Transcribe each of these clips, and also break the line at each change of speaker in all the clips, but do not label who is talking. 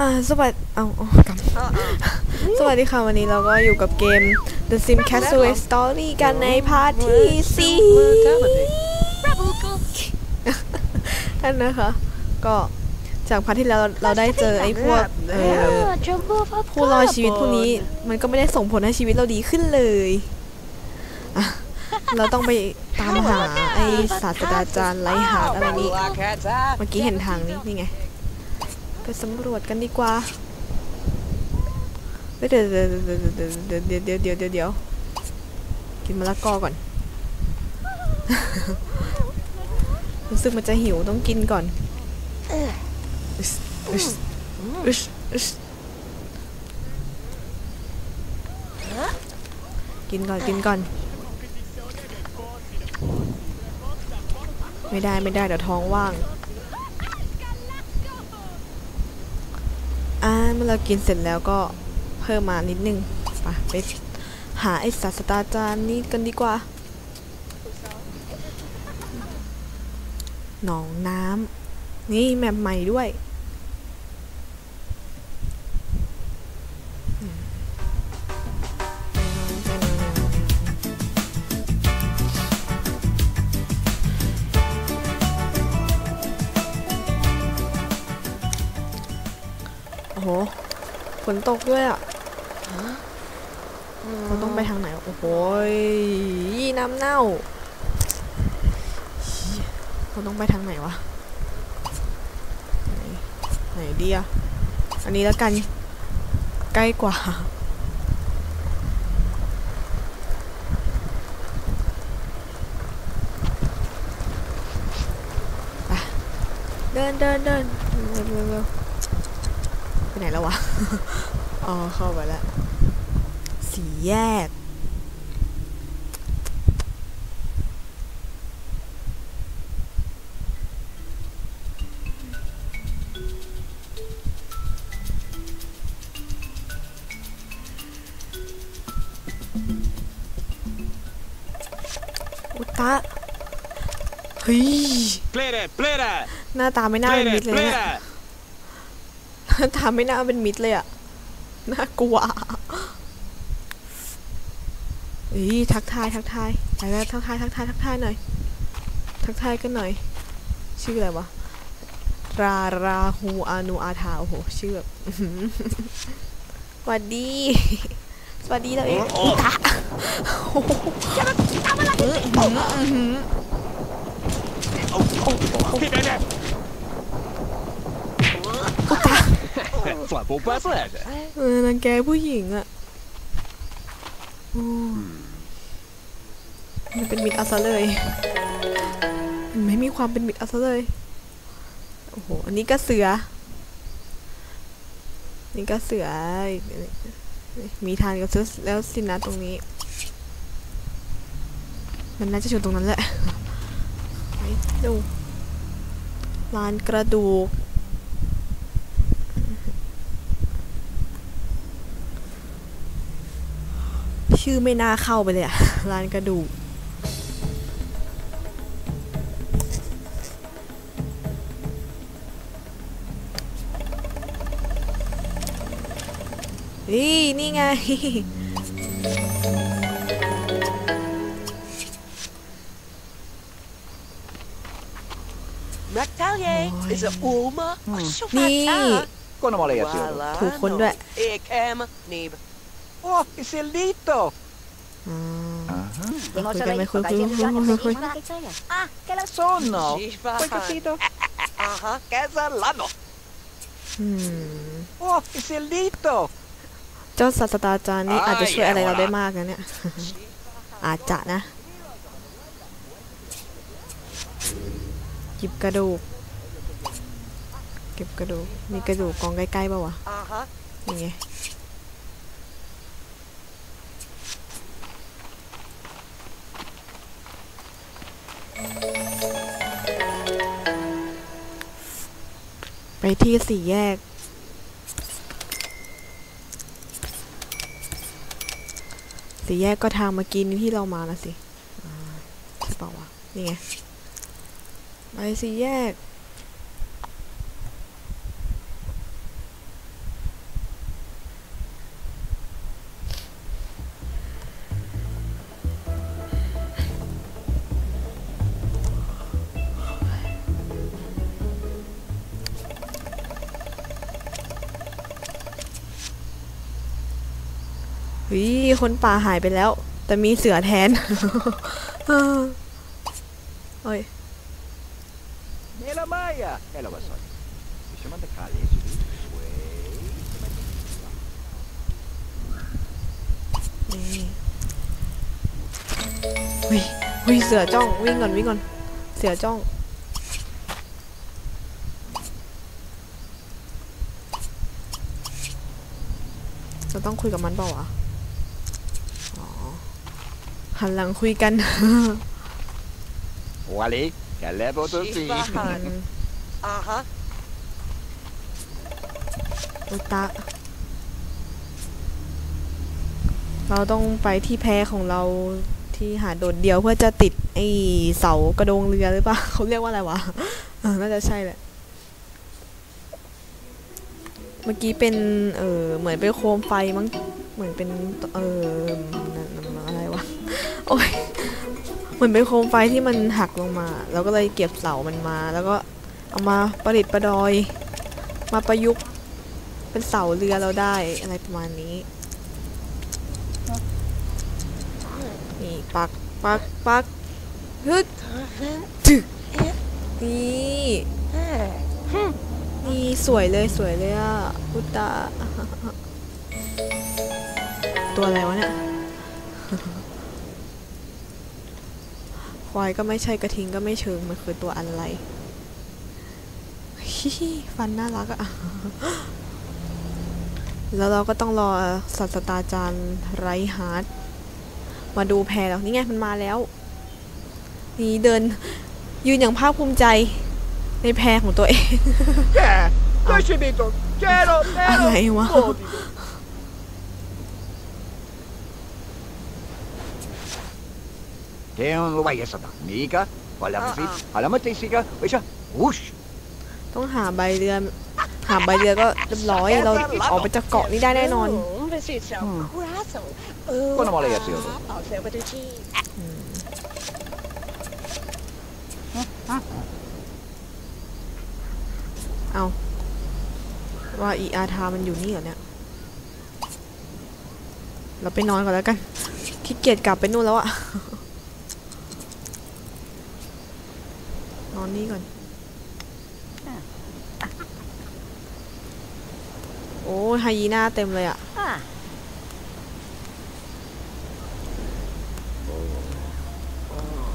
อ่าสวัสดีเอาอกลับสวัสดีค่ะ วันนี้เราก็อยู่กับเกม The Sim Castaway Story กันในพาร์ทที่สี่นั่นนะคะ ก็จากพาร์ทที่แล้วเราได้เจอไอ้พวกเออผู้รอดชีวิตพวกนี้มันก็ไม่ได้ส่งผลให้ชีวิตเราดีขึ้นเลย เราต้องไปตามหาไอ้ศาสตราจารย์ไลหาร์ดอะไรนี้ เมื่อกี้เห็นทางนี้นี่ไง ไปสำรวจกันดีกว่าเดี๋ยวเดี๋ยวเดี๋ยวเดี๋ยวเดี๋ยวเดี๋ยวเดี๋ยวกินมะละกอก่อน รู้สึกมันจะหิวต้องกินก่อนกินก่อนกินก่อน ไม่ได้ไม่ได้เดี๋ยวท้องว่าง มื่อเรากินเสร็จแล้วก็เพิ่มมานิดนึงไปไปหาไอศาสตราจารย์นี้กันดีกว่า หนองน้ำนี่แมปใหม่ด้วย นตกด้วยอะเราต้องไปทางไหนวะโอ้โหยน้ำเน่าเราต้องไปทางไหนวะ ไหนไหนดีอะอันนี้แล้วกัน ใกล้กว่าไปเดินเดินเดินเร็วเร็วเร็ว ไปไหนแล้ววะ อ๋อ เข้าไปแล้ว สี่แยก อุตะ เฮ้ย
Plere, plere,
หน้าตาไม่น่าเป็นมิต
plere,
รเลยนะ
plere.
หน้า ตาไม่น่าเป็นมิตรเลยอะน่ากลัวเอ้ยทักทายทักทายไปแล้วทักทายทักทายทักทายหน่อย ทักทายกันหน่อย ชื่ออะไรวะราราฮูอานูอาทาโอ้โหชื่อแบบอื้อหือสวัสดี สวัสดีเราเองอุตะโอ้โหอื้อหืออื้อหือ
Plere.
อุ เออรังแกผู้หญิงอะโอ้มันเป็นมิตรเอาซะเลย มันไม่มีความเป็นมิตรเอาซะเลย โอ้โห อันนี้ก็เสือ นี่ก็เสือ มีทานกับซื้อแล้วสินะตรงนี้ มันน่าจะอยู่ตรงนั้นแหละไปดูลานกระดูก ชื่อไม่น่าเข้าไปเลยอะร้านกระดูกนี่นี่ไง
Natalie is a Uma.
นี่
Kom maar leer, jongen.
ถูกคนด้วย
Ik hem neem.
Oh, is er lito?
อ่า
Aha.
คุยกันไหมคุยคุยคุยคุยคุย
Sono.
Shiva.
Poi capito?
Aha, casa lano.
อืม
Oh, is er lito?
เจ้าศาสตราจารย์นี่อาจจะช่วยอะไรเราได้มากนะเนี่ย อาจจะนะ หยิบกระดูก เก็บกระดูก มีกระดูกกองใกล้ๆป่าวะ
Aha.
นี่ไง ที่สี่แยก สี่แยกก็ทางเมื่อกี้นี้ที่เรามานะสิใช่ป่าวะนี่ไงไปสี่แยก เฮ้ยคนป่าหายไปแล้ว แต่มีเสือแทนโอ้ย
Nella Maya! E lo so. Siamo andati a lì, su lì.
นี่เฮ้ยเฮ้ยเสือจ้องวิ่งก่อนวิ่งก่อนเสือจ้องเราต้องคุยกับมันเปล่าวะอ๋อ หันหลังคุยกัน
Voilà, che levo tutti.
Sifahan. Aha.
อุตะเราต้องไปที่แพของเราที่หาดโดดเดียวเพื่อจะติดไอ้เสากระโดงเรือหรือเปล่าเขาเรียกว่าอะไรวะเออน่าจะใช่แหละเมื่อกี้เป็นเออเหมือนเป็นโคมไฟมั้ง เหมือนเป็นเออนั่นนั่นอะไรวะโอ้ยเหมือนเป็นโคมไฟที่มันหักลงมาเราก็เลยเก็บเสามันมา แล้วก็เอามาประดิษฐ์ประดอย มาประยุกต์เป็นเสาเรือเราได้อะไรประมาณนี้นี่ปักปักปักฮึดจึกนี่นี่สวยเลยสวยเลยอะอุตตะ ตัวอะไรวะเนี่ยควายก็ไม่ใช่กระทิงก็ไม่เชิงมันคือตัวอะไรฮิฮิฟันน่ารักอะแล้วเราก็ต้องรอศาสตราจารย์ไรฮาร์ดมาดูแพรแล้วนี่ไงมันมาแล้ว นี่เดินยืนอย่างภาคภูมิใจในแพรของตัวเอง
Che? Dove c'è dentro? Chiaro, nero,
อะไรวะ
modico. Che non lo vai a sapere, mica? Alla
Ah,
visita, alla matessica, e c'è, ush!
ต้องหาใบเรือหาใบเรือก็เรียบร้อยเราออกไปจากเกาะนี้ได้แน่นอน
Mm, precies zo. Grasso.
Buona male, ragazzi.
Als we hebben de cheese.
เอาว่าอีอาทามันอยู่นี่เหรอเนี่ย เราไปนอนก่อนแล้วกันขี้เกียจกลับไปนู่นแล้วอะ นอนนี่ก่อน โอ้ยไฮยีน่าเต็มเลยอะ
Ah.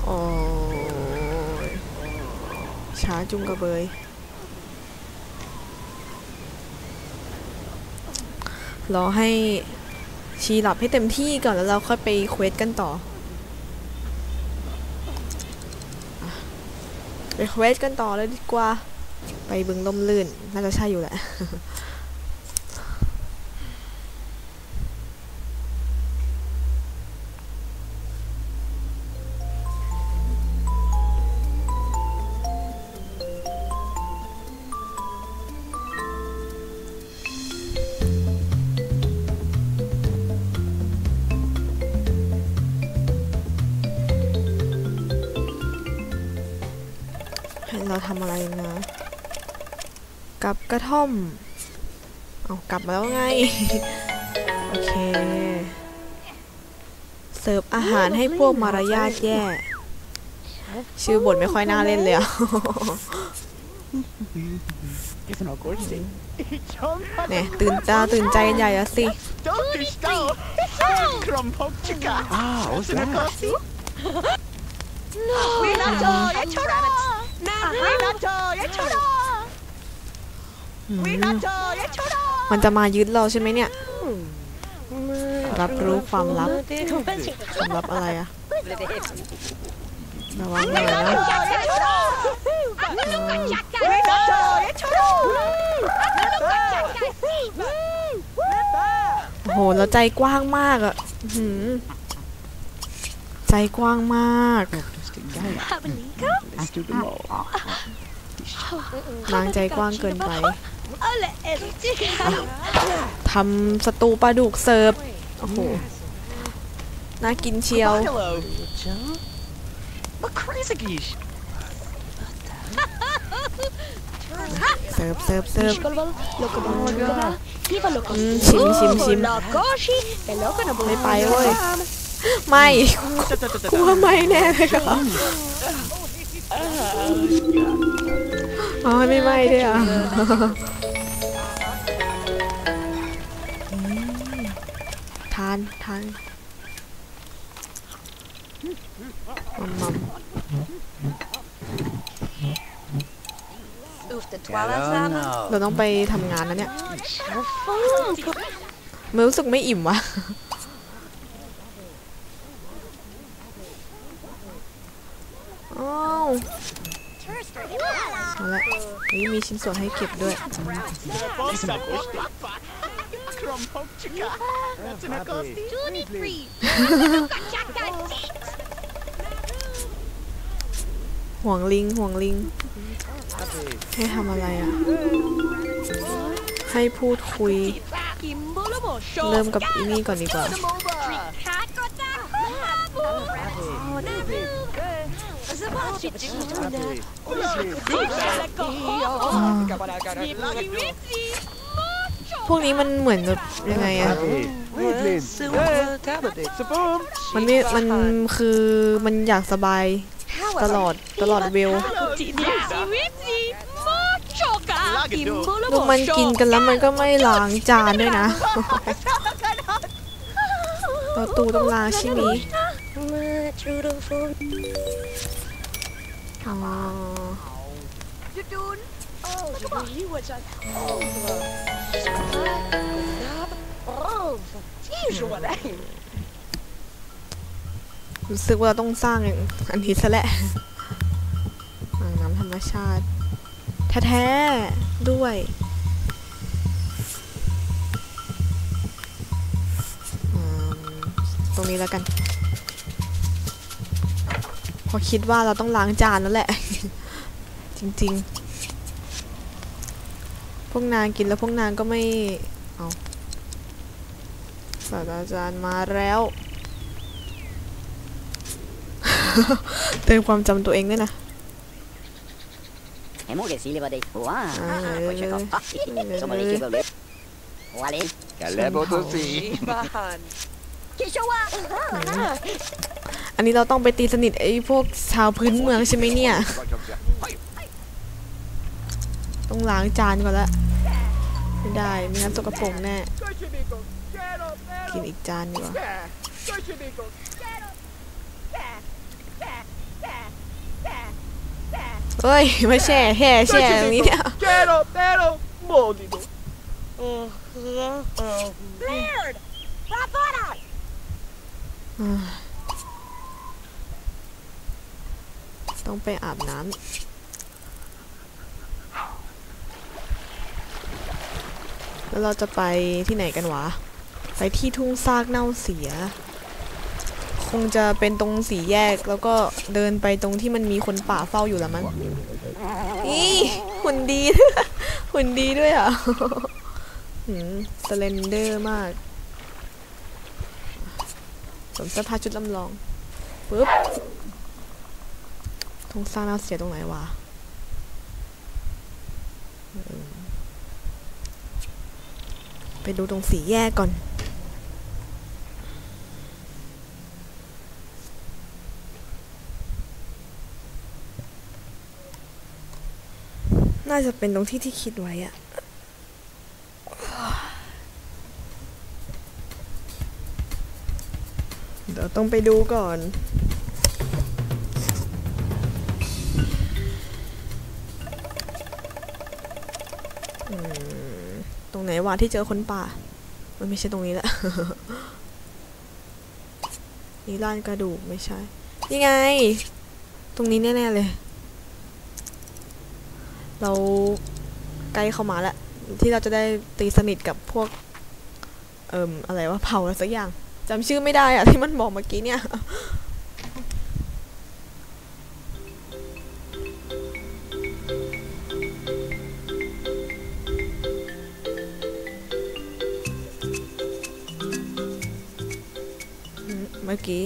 โอ้ยช้าจุงกระเบย รอให้ชีหลับให้เต็มที่ก่อนแล้วเราค่อยไปเควสกันต่ออะ ไปเควสกันต่อเลยดีกว่า ไปบึงลมลื่น น่าจะใช่อยู่แหละ เราทำอะไรนะกลับกระท่อม เอากลับมาแล้วไง โอเค เสิร์ฟอาหารให้พวกมารยาทแย่ ชื่อบทไม่ค่อยน่าเล่นเลยอะเนี่ยตื่นตาตื่นใจกันใหญ่อะสิ
Ah, what's that?
Renato, je choro. Renato, je choro.
อืม
Renato, je choro.
มันจะมายึดเราใช่ไหมเนี่ย รับรู้ความลับความลับอะไรอะระวังหน่อยนะ
Renato, je choro.
โอ้โหแล้วใจกว้างมากอะอื้อหือใจกว้างมาก นางใจกว้างเกินไปทำสตูปลาดุกเสิร์ฟ โอ้โห น่ากินเชียว
Hello. Wat crazy gees.
เสิร์ฟเสิร์ฟเสิร์ฟ
Piscolval, loco bongola, viva loco.
อืมชิมชิมชิม
Locoshi, e loco na
ไม่ไปเว้ย ไม่กลัวไม่แน่เลยค่ะอ๋อไม่ไม่ด้วยอะอืมทานทานมัมมัม
Hoeft de toilet samen?
เราต้องไปทำงานแล้วเนี่ย
Zo fun.
มันรู้สึกไม่อิ่มวะอ้าว เอาละนี่มีชิ้นส่วนให้เก็บด้วยห่วงลิงห่วงลิง ให้ทำอะไรอะ ให้พูดคุย เริ่มกับอีนี่ก่อนดีกว่า พวกนี้มันเหมือนแบบยังไงอะมันไม่ มันคือมันอยากสบายตลอดตลอดเวลูกมันกินกันแล้วมันก็ไม่ล้างจานด้วยนะประตูต้องล้างใช่ไหม อ๋อรู้สึกว่าต้องสร้างอันนี้ซะแหละอ่างน้ำธรรมชาติ แท้ๆ ด้วยอืมตรงนี้แล้วกัน พอคิดว่าเราต้องล้างจานแล้วแหละ จริงๆ พวกนางกินแล้วพวกนางก็ไม่ เอาศาสตราจารย์มาแล้ว เตือนความจำตัวเองด้วยนะ
Em muốn cái gì vào đây? Wow.
À,
Ôi trời
ừ,
con.
ừ,
Sao mà đi
ừ.
kêu vào đây? Qua lên.
Kalebo to see.
Ivan.
Chị show à?
อันนี้เราต้องไปตีสนิทไอ้พวกชาวพื้นเมืองใช่ไหมเนี่ย ต้องล้างจานก่อนละไม่ได้ไม่งั้นสกปรกแน่ กินอีกจานดีกว่าเฮ้ยไม่แช่แห่แช่ตรงนี้เนี่ย
Quiero,
ต้องไปอาบน้ำแล้วเราจะไปที่ไหนกันวะ ไปที่ทุ่งซากเน่าเสีย คงจะเป็นตรงสีแยกแล้วก็เดินไปตรงที่มันมีคนป่าเฝ้าอยู่ละมั้งนี่หุ่นดี หุ่นดีด้วยอะหืมสเลนเดอร์มากสวมเสื้อผ้าชุดลำลองปึ๊บ ทงสร้างน่าเสียตรงไหนวะไปดูตรงสีแยกก่อน น่าจะเป็นตรงที่ที่คิดไว้อะเดี๋ยวต้องไปดูก่อน วะที่เจอคนป่า มันไม่ใช่ตรงนี้แหละ นี่ล้านกระดูกไม่ใช่นี่ไง ตรงนี้แน่ๆเลย เราใกล้เข้ามาแล้ว ที่เราจะได้ตีสนิทกับพวก เอิ่มอะไรว่าเผาอะไรสักอย่างจำชื่อไม่ได้อะที่มันบอกเมื่อกี้เนี่ย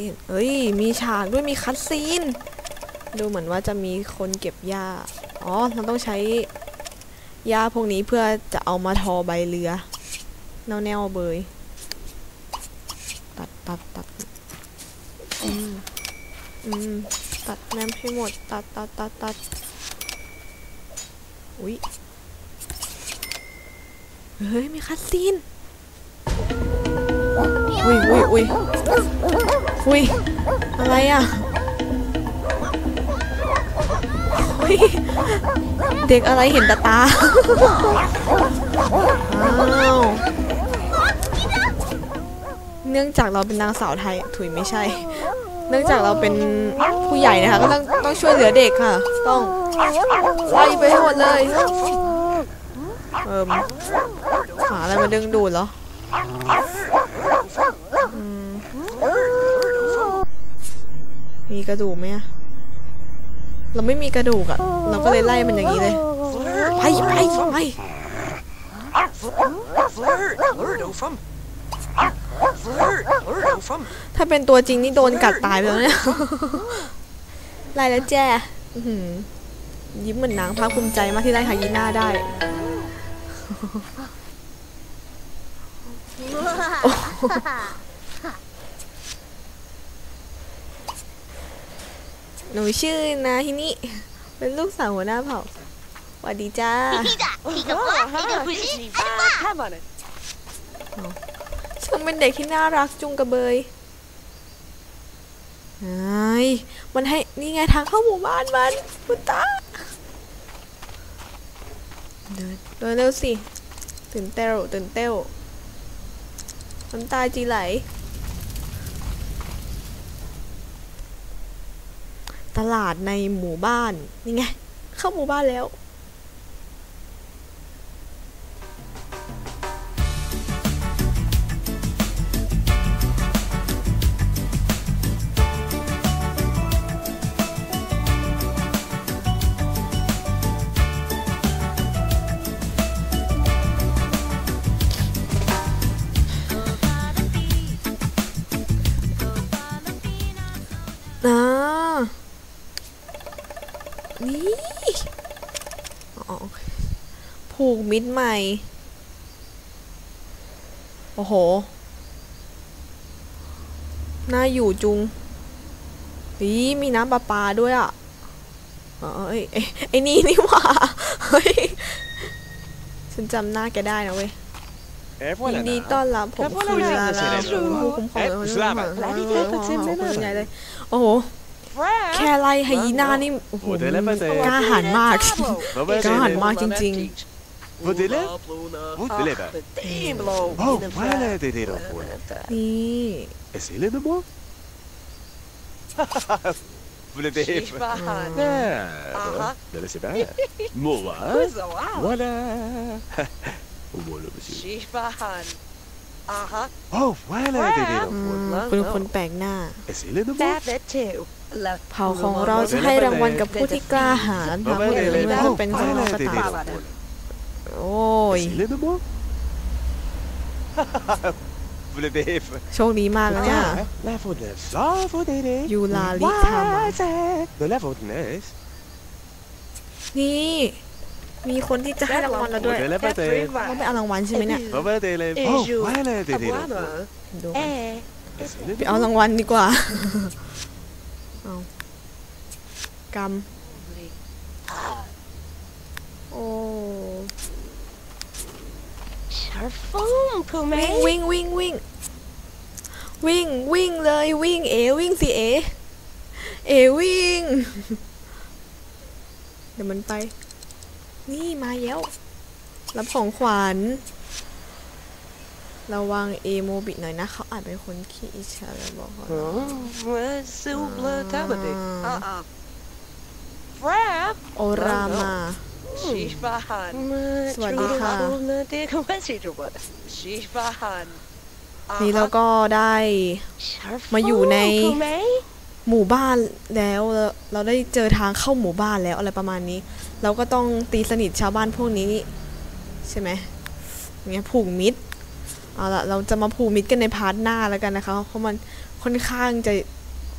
เมื่อกี้เอ้ย มีฉากด้วยมีคัดซีน ดูเหมือนว่าจะมีคนเก็บหญ้า อ๋อเราต้องใช้หญ้าพวกนี้เพื่อจะเอามาทอใบเรือ แนวแนวเบย ตัดตัดตัดอืมอืมตัดแนมให้หมด ตัดตัดตัดตัดอุ้ยเฮ้ย มีคัสซีน อุ้ยอุ้ยอุ้ยอุ้ยอะไรอะอุ้ยเด็กอะไรเห็นตาตาอ้าวเนื่องจากเราเป็นนางสาวไทยถุยไม่ใช่ เนื่องจากเราเป็นผู้ใหญ่นะคะก็ต้องต้องช่วยเหลือเด็กค่ะ ต้องไล่ไปให้หมดเลยเอิ่มหาอะไรมาดึงดูดเหรอม มีกระดูกไหมอะเราไม่มีกระดูกอะเราก็เลยไล่มันอย่างนี้เลย ไปไปไป
Flirt, flirt, oh from. Flirt, flirt, oh from.
ถ้าเป็นตัวจริงนี่โดนกัดตายไปแล้วเนี่ยไล่แล้วแจ้อื้อหือยิ้มเหมือนนางภาคภูมิใจมากที่ได้ฮายีน่าได้ หนูชื่อนาฮินิเป็นลูกสาวหัวหน้าเผ่าสวัสดีจ้า
Come on it.
ช่างเป็นเด็กที่น่ารักจุงกระเบยไอ้ยมันให้ นี่ไงทางเข้าหมู่บ้านมันคุณตาเดินเดินเร็วสิ ตื่นเต้วตื่นเต้วน้ำตาจีไหล ตลาดในหมู่บ้านนี่ไงเข้าหมู่บ้านแล้ว มิดใหม่ โอ้โห น่าอยู่จุงอีมีน้ำประปาด้วยอะอ๋อเอ้ยเอ้ยไอ้นี่นี่หว่าเฮ้ยฉันจำหน้าแกได้นะเว้ย
Et
ยิ
voilà.
นดีต้อนรับผม
voilà,
คุณ
voilà,
ลา
c'est
ลา
la
ผู้คุ้มครอง
Eh,
ผู้
Slava.
คุ้มครองคุณใหญ่เลย โอ้โห
Fred.
แค่ไล่ไฮยีน่านี่โอ้โห
โอ้เดี๋ยวแล้วไปเตะ
กล้าหาญมาก
Robert,
กล้าหาญ
c'est-
มากจริง
Vos élèves Vos élèves Oh, voilà des élèves.
ๆนี่
Essayez-les de moi. Vous les élèves.
Shivahan.
Ah,
Uh-huh.
de laisser faire. Moi, voilà. Voilà, monsieur.
Shivahan. Uh-huh.
Oh, voilà des
อื
élèves.
มเป็นคนแปลกหน้า
Essayez-les de moi.
That too.
เผ่าของเราจะให้รางวัลกับผู้ที่กล้าหาญพาผู้อื่นไม่ว่าจะเป็นคนนอ กก็ตามโอ้ย
Essayez-les de moi. Vous les élèves.
โชคดีมากนะเนี่ย
La fauteuil. La fauteuil.
ยูลาลิทามา
De la fauteuil.
นี่ มีคนที่จะให้รางวัลเราด้วย
De la fauteuil.
ต้องไปเอารางวัลใช่ไหมเนี่ย
Robert des élèves.
Et
Oh,
joue
voilà des
à
élèves.
boire.
ดู
Eh.
ไปเอารางวัลดีกว่าเอากำโอ้
Charfon, Pume.
วิ่งวิ่งวิ่งวิ่งวิ่งเลยวิ่งเอวิ่งสิเอเอวิ่ง เดี๋ยวมันไป นี่มาแล้ว รับของขวัญระวังเอโมบิหน่อยนะ เขาอาจเป็นคนขี้อิจฉาแล้วบอกเขานะ
Oh, silver tabby.
Ah.
Uh-uh. Frap.
โอรามา
Shivahan.
สวัสดีค่ะ
Shivahan.
นี่เราก็ได้มาอยู่ใน
Pume.
หมู่บ้านแล้วเราเราได้เจอทางเข้าหมู่บ้านแล้วอะไรประมาณนี้ เราก็ต้องตีสนิทชาวบ้านพวกนี้นี่ใช่ไหมเนี่ยผูกมิตรเอาละเราจะมาผูกมิตรกันในพาร์ทหน้าแล้วกันนะคะเพราะมันค่อนข้างจะ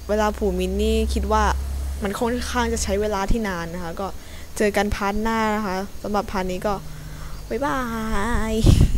เวลาผูกมิตรนี่คิดว่ามันค่อนข้างจะใช้เวลาที่นานนะคะ ก็ เจอกันพาร์ทหน้านะคะสำหรับพาร์ทนี้ก็บ๊ายบาย